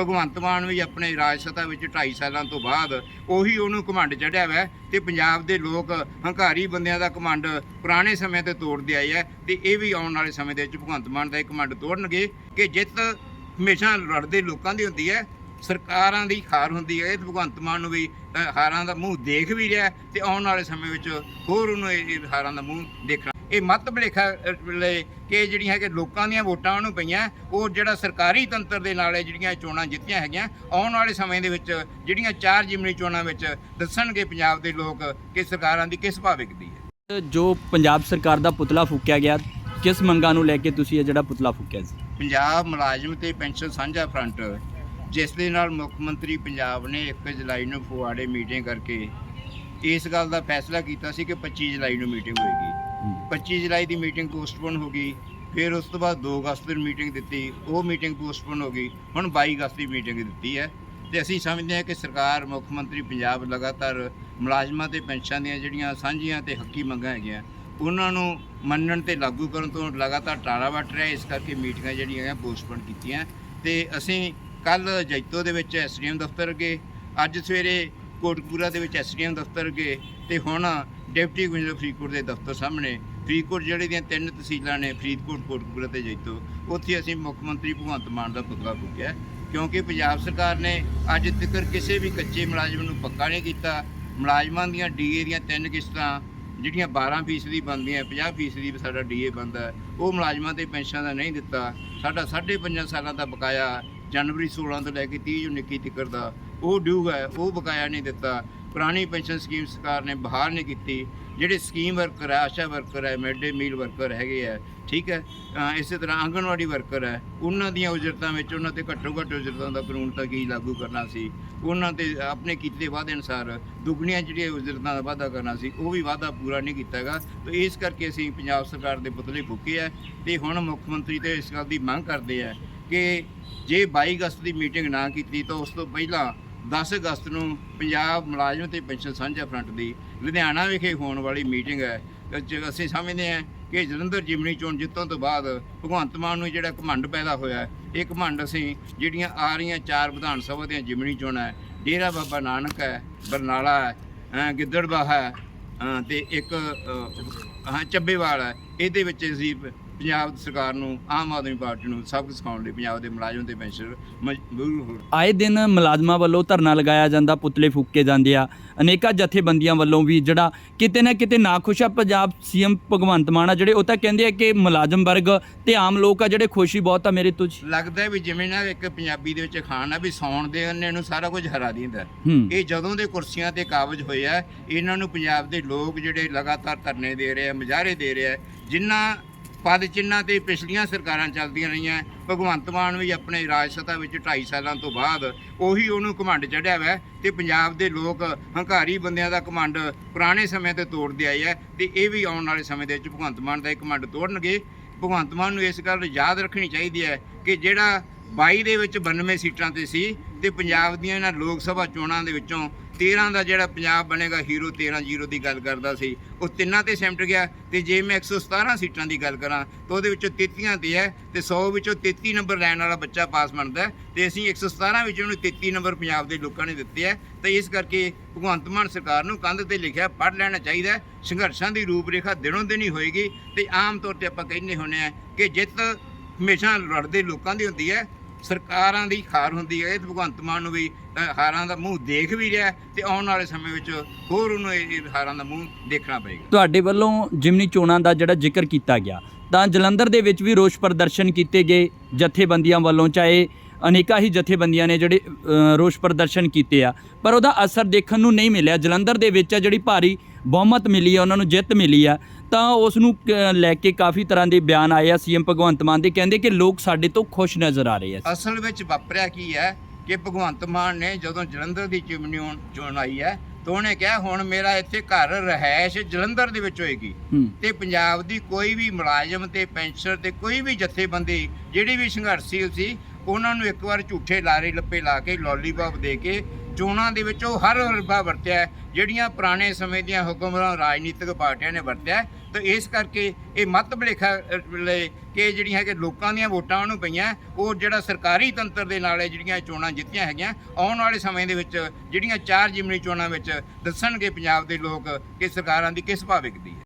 ਭਗਵੰਤ ਮਾਨ ਵੀ ਆਪਣੇ ਰਾਜ ਸਤਾ ਵਿੱਚ 2.5 ਸਾਲਾਂ ਤੋਂ ਬਾਅਦ ਉਹੀ ਉਹਨੂੰ ਘਮੰਡ ਚੜਿਆ ਹੋਇਆ ਹੈ ਤੇ ਪੰਜਾਬ ਦੇ ਲੋਕ ਹੰਕਾਰੀ ਬੰਦਿਆਂ ਦਾ ਘਮੰਡ ਪੁਰਾਣੇ ਸਮੇਂ ਤੇ ਤੋੜਦੇ ਆਏ ਹੈ ਤੇ ਇਹ ਵੀ ਆਉਣ ਵਾਲੇ ਸਮੇਂ ਦੇ ਵਿੱਚ ਭਗਵੰਤ ਮਾਨ ਦਾ ਇਹ ਘਮੰਡ ਤੋੜਨਗੇ ਕਿ ਜਿੱਤ ਹਮੇਸ਼ਾ ਲੜਦੇ ਲੋਕਾਂ ਦੀ ਹੁੰਦੀ ਹੈ, ਸਰਕਾਰਾਂ ਦੀ ਹਾਰ ਹੁੰਦੀ ਹੈ ਇਹ ਭਗਵੰਤ ਮਾਨ ਨੂੰ ਵੀ ਹਾਰਾਂ ਦਾ ਮੂੰਹ ਦੇਖ ਵੀ ਰਿਹਾ ਤੇ ਆਉਣ ਵਾਲੇ ਸਮੇਂ ਵਿੱਚ ਹੋਰ ਉਹਨੂੰ ਇਹ ਹਾਰਾਂ ਦਾ ਮੂੰਹ ਦੇਖਣਾ ਇਹ ਮਤ ਭਲੇਖਾ ਵੇਲੇ ਕਿ ਜਿਹੜੀਆਂ ਕਿ ਲੋਕਾਂ ਦੀਆਂ ਵੋਟਾਂ ਉਹਨੂੰ ਪਈਆਂ ਉਹ ਜਿਹੜਾ ਸਰਕਾਰੀ ਤੰਤਰ ਦੇ ਨਾਲ ਜਿਹੜੀਆਂ ਚੋਣਾਂ ਜਿੱਤੀਆਂ ਹੈਗੀਆਂ ਆਉਣ ਵਾਲੇ ਸਮੇਂ ਦੇ ਵਿੱਚ ਜਿਹੜੀਆਂ ਚਾਰ ਜਿਮਨੀ ਚੋਣਾਂ ਵਿੱਚ ਦੱਸਣਗੇ ਪੰਜਾਬ ਦੇ ਲੋਕ ਕਿ ਸਰਕਾਰਾਂ ਦੀ ਕਿਸ ਭਾਅ ਵਿਕਦੀ ਹੈ। ਜੋ ਪੰਜਾਬ ਸਰਕਾਰ ਦਾ ਪੁਤਲਾ ਫੂਕਿਆ ਗਿਆ ਕਿਸ ਮੰਗਾਂ ਨੂੰ ਲੈ ਕੇ ਤੁਸੀਂ ਇਹ ਜਿਹੜਾ ਪੁਤਲਾ ਫੂਕਿਆ ਸੀ? ਪੰਜਾਬ ਮੁਲਾਜ਼ਮ ਤੇ ਪੈਨਸ਼ਨ ਸਾਂਝਾ ਫਰੰਟ ਜਿਸ ਦੇ ਨਾਲ ਮੁੱਖ ਮੰਤਰੀ ਪੰਜਾਬ ਨੇ 1 ਜੁਲਾਈ ਨੂੰ ਫਗਵਾੜੇ ਮੀਟਿੰਗ ਕਰਕੇ ਇਸ ਗੱਲ ਦਾ ਫੈਸਲਾ ਕੀਤਾ ਸੀ ਕਿ 25 ਜੁਲਾਈ ਨੂੰ ਮੀਟਿੰਗ ਹੋਏਗੀ। 25 ਜੁਲਾਈ ਦੀ ਮੀਟਿੰਗ ਪੋਸਟਪੋਨ ਹੋ ਗਈ, ਫਿਰ ਉਸ ਤੋਂ ਬਾਅਦ 2 ਅਗਸਤ ਨੂੰ ਮੀਟਿੰਗ ਦਿੱਤੀ, ਉਹ ਮੀਟਿੰਗ ਪੋਸਟਪੋਨ ਹੋ ਗਈ, ਹੁਣ 22 ਅਗਸਤ ਦੀ ਮੀਟਿੰਗ ਦਿੱਤੀ ਹੈ। ਤੇ ਅਸੀਂ ਸਮਝਦੇ ਹਾਂ ਕਿ ਸਰਕਾਰ, ਮੁੱਖ ਮੰਤਰੀ ਪੰਜਾਬ ਲਗਾਤਾਰ ਮੁਲਾਜ਼ਮਾਂ ਤੇ ਪੈਨਸ਼ਨ ਦੀਆਂ ਜਿਹੜੀਆਂ ਸਾਂਝੀਆਂ ਤੇ ਹੱਕੀ ਮੰਗਾਂ ਹੈਗੀਆਂ, ਉਹਨਾਂ ਨੂੰ ਮੰਨਣ ਤੇ ਲਾਗੂ ਕਰਨ ਤੋਂ ਲਗਾਤਾਰ ਟਾਲਾ ਵੱਟ ਰਿਹਾ ਇਸ ਕਰਕੇ ਮੀਟਿੰਗਾਂ ਜਿਹੜੀਆਂ ਹੈ ਪੋਸਟਪੋਨ ਕੀਤੀਆਂ। ਤੇ ਅਸੀਂ ਕੱਲ ਜੈਤੋ ਦੇ ਵਿੱਚ ਐਸਡੀਐਮ ਦਫ਼ਤਰ ਗਏ ਅੱਜ ਸਵੇਰੇ ਕੋਟਕਪੂਰਾ ਦੇ ਵਿੱਚ ਐਸਡੀਐਮ ਦਫ਼ਤਰ ਗਏ ਤੇ ਹੁਣ ਡਿਪਟੀ ਕਮਿਸ਼ਨਰ ਫਰੀਦਕੋਟ ਦੇ ਦਫ਼ਤਰ ਸਾਹਮਣੇ, ਫਰੀਦਕੋਟ ਜਿਹੜੇ ਦੀਆਂ ਤਿੰਨ ਤਹਿਸੀਲਾਂ ਨੇ, ਫਰੀਦਕੋਟ, ਕੋਟਕਪੂਰਾ ਤੇ ਜੈਤੋ, ਉੱਥੇ ਅਸੀਂ ਮੁੱਖ ਮੰਤਰੀ ਭਗਵੰਤ ਮਾਨ ਦਾ ਪੁਤਲਾ ਫੂਕਿਆ। ਕਿਉਂਕਿ ਪੰਜਾਬ ਸਰਕਾਰ ਨੇ ਅੱਜ ਤੱਕ ਕਿਸੇ ਵੀ ਕੱਚੇ ਮੁਲਾਜ਼ਮ ਨੂੰ ਪੱਕਾ ਨਹੀਂ ਕੀਤਾ। ਮੁਲਾਜ਼ਮਾਂ ਦੀਆਂ ਡੀਏ ਦੀਆਂ ਤਿੰਨ ਕਿਸ਼ਤਾਂ, ਜਿਹੜੀਆਂ 12% ਦੀ ਬਣਦੀਆਂ 50% ਦੀ ਸਾਡਾ ਡੀਏ ਬਣਦਾ, ਉਹ ਮੁਲਾਜ਼ਮਾਂ ਤੇ ਪੈਨਸ਼ਨ ਦਾ ਨਹੀਂ ਦਿੱਤਾ। ਸਾਡਾ 5.5 ਸਾਲਾਂ ਦਾ ਬਕਾਇਆ ਜਨਵਰੀ 16 ਤੋਂ ਲੈ ਕੇ 30 ਜੂਨ 21 ਤੱਕ ਦਾ ਉਹ ਡਿਊ ਹੈ, ਉਹ ਬਕਾਇਆ ਨਹੀਂ ਦਿੱਤਾ। ਪੁਰਾਣੀ ਪੈਨਸ਼ਨ ਸਕੀਮ ਸਰਕਾਰ ਨੇ ਬਹਾਲ ਨਹੀਂ ਕੀਤੀ। ਜਿਹੜੇ ਸਕੀਮ ਵਰਕਰ ਹੈ ਆਸ਼ਾ ਵਰਕਰ ਹੈ ਮਿਡ ਡੇ ਮੀਲ ਵਰਕਰ ਹੈਗੇ ਆ, ਠੀਕ ਹੈ ਇਸੇ ਤਰ੍ਹਾਂ ਆਂਗਣਵਾੜੀ ਵਰਕਰ ਹੈ ਉਹਨਾਂ ਦੀਆਂ ਉਜਰਤਾਂ ਵਿੱਚ ਉਹਨਾਂ ਤੇ ਘੱਟੋ ਘੱਟ ਉਜਰਤਾਂ ਦਾ ਕਾਨੂੰਨ ਤਾਂ ਕੀ ਲਾਗੂ ਕਰਨਾ ਸੀ? ਉਹਨਾਂ ਤੇ ਆਪਣੇ ਕੀਤੇ ਵਾਅਦੇ ਅਨੁਸਾਰ ਦੁੱਗਣੀਆਂ ਜਿਹੜੀਆਂ ਉਜਰਤਾਂ ਦਾ ਵਾਅਦਾ ਕਰਨਾ ਸੀ, ਉਹ ਵੀ ਵਾਅਦਾ ਪੂਰਾ ਨਹੀਂ ਕੀਤਾ ਹੈਗਾ। ਇਸ ਕਰਕੇ ਅਸੀਂ ਪੰਜਾਬ ਸਰਕਾਰ ਦੇ ਪੁਤਲੇ ਫੂਕੇ ਆ ਤੇ ਹੁਣ ਮੁੱਖ ਮੰਤਰੀ ਤੇ ਇਸ ਗੱਲ ਦੀ ਮੰਗ ਕਰਦੇ ਆ ਕਿ ਜੇ 22 ਅਗਸਤ ਦੀ ਮੀਟਿੰਗ ਨਾ ਕੀਤੀ ਤਾਂ ਉਸ ਤੋਂ ਪਹਿਲਾਂ 10 ਅਗਸਤ ਨੂੰ ਪੰਜਾਬ ਮੁਲਾਜ਼ਮ ਤੇ ਪੈਨਸ਼ਨ ਸਾਂਝਾ ਫਰੰਟ ਦੀ ਲੁਧਿਆਣਾ ਵਿਖੇ ਹੋਣ ਵਾਲੀ ਮੀਟਿੰਗ ਹੈ ਜ- ਅਸੀਂ ਸਮਝਦੇ ਹਾਂ ਕਿ ਜਲੰਧਰ ਜਿਮਨੀ ਚੋਣ ਜਿੱਤਣ ਤੋਂ ਬਾਅਦ ਭਗਵੰਤ ਮਾਨ ਨੂੰ ਜਿਹੜਾ ਘਮੰਡ ਪੈਦਾ ਹੋਇਆ ਇਹ ਘਮੰਡ ਅਸੀਂ ਜਿਹੜੀਆਂ ਆ ਰਹੀਆਂ ਚਾਰ ਵਿਧਾਨ ਸਭਾ ਦੀਆਂ ਜਿਮਨੀ ਚੋਣਾਂ ਹੈ ਡੇਰਾ ਬਾਬਾ ਨਾਨਕ ਹੈ ਬਰਨਾਲਾ ਹੈ ਅ, ਗਿੱਦੜਬਾਹਾ ਹੈ ਅ, ਤੇ ਇੱਕ ਹਾਂ ਚੱਬੇਵਾਲ ਹੈ ਇਹਦੇ ਵਿੱਚ ਅਸੀਂ ਪੰਜਾਬ ਸਰਕਾਰ ਨੂੰ ਆਮ ਆਦਮੀ ਪਾਰਟੀ ਨੂੰ ਸਬਕ ਸਿਖਾਉਣ ਲਈ ਪੰਜਾਬ ਦੇ ਮੁਲਾਜ਼ਮ ਤੇ ਪੈਨਸ਼ਨ ਮਜਬੂਰ ਹੋ ਆਏ ਦਿਨ ਮੁਲਾਜ਼ਮਾਂ ਵੱਲੋਂ ਧਰਨਾ ਲਗਾਇਆ ਜਾਂਦਾ ਪੁਤਲੇ ਫੂਕੇ ਜਾਂਦੇ ਆ। ਅਨੇਕਾਂ ਜਥੇਬੰਦੀਆਂ ਵੱਲੋਂ ਵੀ ਜਿਹੜਾ ਕਿਤੇ ਨਾ ਕਿਤੇ ਨਾਖੁਸ਼ ਆ ਪੰਜਾਬ ਸੀਐਮ ਭਗਵੰਤ ਮਾਨ ਆ ਜਿਹੜੇ ਉਹ ਤਾਂ ਕਹਿੰਦੇ ਆ ਕਿ ਮੁਲਾਜ਼ਮ ਵਰਗ ਤੇ ਆਮ ਲੋਕ ਆ ਜਿਹੜੇ ਖੁਸ਼ੀ ਬਹੁਤ ਆ ਮੇਰੇ ਤੁਝ ਲੱਗਦਾ ਵੀ ਜਿਵੇਂ ਨਾ ਇੱਕ ਪੰਜਾਬੀ ਦੇ ਵਿੱਚ ਖਾਣ ਆ ਵੀ ਸੌਣ ਦੇ ਅੰਨੇ ਨੂੰ ਸਾਰਾ ਕੁਝ ਹਰਾ ਦਿੰਦਾ। ਹੂੰ। ਇਹ ਜਦੋਂ ਦੇ ਕੁਰਸੀਆਂ ਤੇ ਕਾਬਜ ਹੋਏ ਆ ਇਹਨਾਂ ਨੂੰ ਪੰਜਾਬ ਦੇ ਲੋਕ ਜਿਹੜੇ ਲਗਾਤਾਰ ਧਰਨੇ ਦੇ ਰਹੇ ਆ ਮੁਜ਼ਾਹਰੇ ਦੇ ਰਹੇ ਆ ਜਿਨ੍ਹਾਂ ਪਦ ਚਿੰਨਾਂ ਤੇ ਪਿਛਲੀਆਂ ਸਰਕਾਰਾਂ ਚੱਲਦੀਆਂ ਰਹੀਆਂ। ਭਗਵੰਤ ਮਾਨ ਵੀ ਆਪਣੇ ਰਾਜ ਸਤਾ ਵਿੱਚ 2.5 ਸਾਲਾਂ ਤੋਂ ਬਾਅਦ ਉਹੀ ਉਹਨੂੰ ਘਮੰਡ ਚੜਿਆ ਹੋਇਆ ਹੈ ਤੇ ਪੰਜਾਬ ਦੇ ਲੋਕ ਹੰਕਾਰੀ ਬੰਦਿਆਂ ਦਾ ਘਮੰਡ ਪੁਰਾਣੇ ਸਮੇਂ ਤੇ ਤੋੜਦੇ ਆਏ ਆ ਤੇ ਇਹ ਵੀ ਆਉਣ ਵਾਲੇ ਸਮੇਂ ਦੇ ਵਿੱਚ ਭਗਵੰਤ ਮਾਨ ਦਾ ਇਹ ਘਮੰਡ ਤੋੜਨਗੇ। ਭਗਵੰਤ ਮਾਨ ਨੂੰ ਇਸ ਗੱਲ ਯਾਦ ਰੱਖਣੀ ਚਾਹੀਦੀ ਹੈ ਕਿ ਜਿਹੜਾ 22 ਦੇ ਵਿੱਚ 92 ਸੀਟਾਂ ਤੇ ਸੀ ਤੇ ਪੰਜਾਬ ਦੀਆਂ ਇਹਨਾਂ ਲੋਕ ਸਭਾ ਚੋਣਾਂ ਦੇ ਵਿੱਚੋਂ 13 ਦਾ ਜਿਹੜਾ ਪੰਜਾਬ ਬਣੇਗਾ ਹੀਰੋ 13 ਜ਼ੀਰੋ ਦੀ ਗੱਲ ਕਰਦਾ ਸੀ। ਉਹ ਤਿੰਨਾਂ ਤੇ ਸਿਮਟ ਗਿਆ ਤੇ ਜੇ ਮੈਂ 117 ਸੀਟਾਂ ਦੀ ਗੱਲ ਕਰਾਂ, ਤਾਂ ਉਹਦੇ ਵਿੱਚੋਂ 33 ਤੇ ਹੈ ਤੇ 100 ਵਿੱਚੋਂ 33 ਨੰਬਰ ਲੈਣ ਵਾਲਾ ਬੱਚਾ ਪਾਸ ਬਣਦਾ ਹੈ ਤੇ ਅਸੀਂ 117 ਵਿੱਚੋਂ ਉਹਨੂੰ 33 ਨੰਬਰ ਪੰਜਾਬ ਦੇ ਲੋਕਾਂ ਨੇ ਦਿੱਤੇ ਹੈ। ਤੇ ਇਸ ਕਰਕੇ ਭਗਵੰਤ ਮਾਨ ਸਰਕਾਰ ਨੂੰ ਕੰਧ ਤੇ ਲਿਖਿਆ, ਪੜ੍ਹ ਲੈਣਾ ਚਾਹੀਦਾ ਸੰਘਰਸ਼ਾਂ ਦੀ ਰੂਪਰੇਖਾ ਦਿਨੋਂ ਦਿਨ ਹੀ ਹੋਏਗੀ ਤੇ ਆਮ ਤੌਰ ਤੇ ਆਪਾਂ ਕਹਿੰਦੇ ਹੁੰਦੇ ਆ ਕਿ ਜਿੱਤ ਹਮੇਸ਼ਾ ਲੜਦੇ ਲੋਕਾਂ ਦੀ ਹੁੰਦੀ ਹੈ। ਸਰਕਾਰਾਂ ਦੀ ਹਾਰ ਹੁੰਦੀ ਹੈ, ਇਹ ਭਗਵੰਤ ਮਾਨ ਨੂੰ ਵੀ ਹਾਰਾਂ ਦਾ ਮੂੰਹ ਦੇਖ ਵੀ ਰਿਹਾ ਹੈ ਤੇ ਆਉਣ ਵਾਲੇ ਸਮੇਂ ਵਿੱਚ ਹੋਰ ਉਹਨੂੰ ਇਹ ਹਾਰਾਂ ਦਾ ਮੂੰਹ ਦੇਖਣਾ ਪਏਗਾ। ਤੁਹਾਡੇ ਵੱਲੋਂ ਜਿਮਨੀ ਚੋਣਾਂ ਦਾ ਜਿਹੜਾ ਜ਼ਿਕਰ ਕੀਤਾ ਗਿਆ, ਤਾਂ ਜਲੰਧਰ ਦੇ ਵਿੱਚ ਵੀ ਰੋਸ ਪ੍ਰਦਰਸ਼ਨ ਕੀਤੇ ਗਏ ਜਥੇਬੰਦੀਆਂ ਵੱਲੋਂ, ਚਾਹੇ ਅਨੇਕਾਂ ਹੀ ਜਥੇਬੰਦੀਆਂ ਨੇ ਜਿਹੜੇ ਰੋਸ ਪ੍ਰਦਰਸ਼ਨ ਕੀਤੇ ਆ, ਪਰ ਉਹਦਾ ਅਸਰ ਦੇਖਣ ਨੂੰ ਨਹੀਂ ਮਿਲਿਆ। ਜਲੰਧਰ ਦੇ ਵਿੱਚ ਆ ਜਿਹੜੀ ਭਾਰੀ ਬਹੁਮਤ ਮਿਲੀ ਆ, ਉਹਨਾਂ ਨੂੰ ਜਿੱਤ ਮਿਲੀ ਆ। ਤਾਂ ਉਸ ਨੂੰ ਲੈ ਕੇ ਕਾਫੀ ਤਰ੍ਹਾਂ ਦੇ ਬਿਆਨ ਆਏ ਆ ਸੀਐਮ ਭਗਵੰਤ ਮਾਨ ਦੇ ਕਹਿੰਦੇ ਕਿ ਲੋਕ ਸਾਡੇ ਤੋਂ ਖੁਸ਼ ਨਜ਼ਰ ਆ ਰਹੇ ਆ। ਅਸਲ ਵਿੱਚ ਵਾਪਰਿਆ ਕੀ ਹੈ ਕਿ ਭਗਵੰਤ ਮਾਨ ਨੇ ਜਦੋਂ ਜਲੰਧਰ ਦੀ ਚਿਮਨੀ ਚੋਣ ਆਈ ਹੈ ਤਾਂ ਉਹਨੇ ਕਿਹਾ ਹੁਣ ਮੇਰਾ ਇੱਥੇ ਘਰ ਰਹਿائش ਜਲੰਧਰ ਦੇ ਵਿੱਚ ਹੋਏਗੀ। ਤੇ ਪੰਜਾਬ ਦੀ ਕੋਈ ਵੀ ਮੁਲਾਜ਼ਮ ਤੇ ਪੈਨਸ਼ਨਰ ਤੇ ਕੋਈ ਵੀ ਜਥੇਬੰਦੀ ਜਿਹੜੀ ਵੀ ਸੰਘਰਸ਼ੀਲ ਸੀ ਉਹਨਾਂ ਨੂੰ ਇੱਕ ਵਾਰ ਝੂਠੇ ਲਾਰੇ ਲੱਪੇ ਲਾ ਕੇ ਲੌਲੀਪੌਪ ਦੇ ਕੇ ਚੋਣਾਂ ਦੇ ਵਿੱਚ ਉਹ ਹਰ ਰੁਪਾ ਵਰਤਿਆ ਜਿਹੜੀਆਂ ਪੁਰਾਣੇ ਸਮੇਂ ਦੀਆਂ ਹੁਕਮਰਾਨ ਰਾਜਨੀਤਿਕ ਪਾਰਟੀਆਂ ਨੇ ਵਰਤਿਆ ਹੈ। ਇਸ ਕਰਕੇ ਇਹ ਮਤ ਭਲੇਖਾ ਅ, ਕਿ ਜਿਹੜੀਆਂ ਕਿ ਲੋਕਾਂ ਦੀਆਂ ਵੋਟਾਂ ਉਹਨੂੰ ਪਈਆਂ ਉਹ ਜਿਹੜਾ ਸਰਕਾਰੀ ਤੰਤਰ ਦੇ ਨਾਲ ਜਿਹੜੀਆਂ ਚੋਣਾਂ ਜਿੱਤੀਆਂ ਹੈਗੀਆਂ ਆਉਣ ਵਾਲੇ ਸਮੇਂ ਦੇ ਵਿੱਚ ਜਿਹੜੀਆਂ ਚਾਰ ਜਿਮਨੀ ਚੋਣਾਂ ਵਿੱਚ ਦੱਸਣਗੇ ਪੰਜਾਬ ਦੇ ਲੋਕ ਕਿ ਸਰਕਾਰਾਂ ਦੀ ਕਿਸ ਭਾਅ ਦੀ ਹੈ